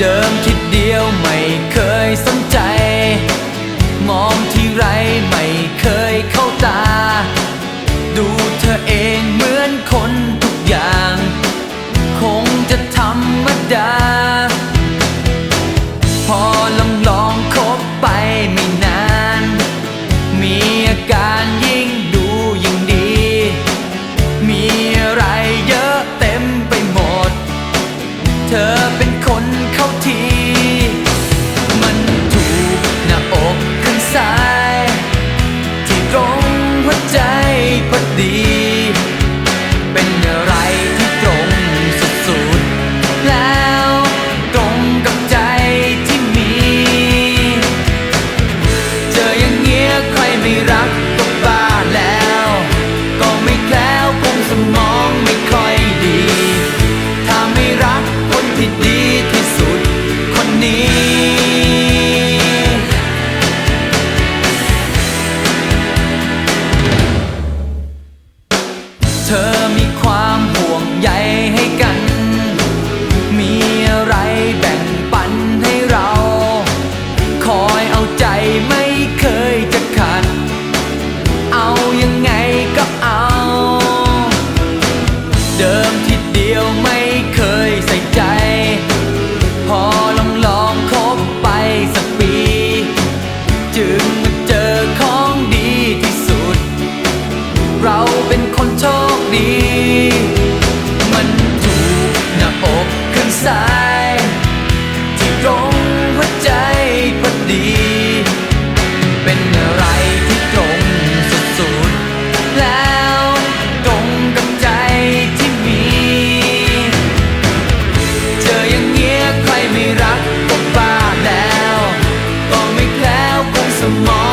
เดิมคิดเดียวไม่เคยสนใจ มองที่ไรไม่เคยเข้าตา ดูเธอเองเหมือนคนทุกอย่าง คงจะธรรมดา พอลองลองคบไปไม่นาน มีอาการยิ คนเขาที มันถูกหน้าอกข้างซ้าย ที่ตรงหัวใจพอดี ธอมีความห่วงใยให้กัน มีอะไรแบ่งปันให้เรา คอยเอาใจไม่เคยจะขาดเอายังไงก็เอา เดิม แล้วตรงกัใจที่มี เจออย่างเงี้ยใครไม่รักก็บ้าแล้วก็ไม่แล้วคงสมอง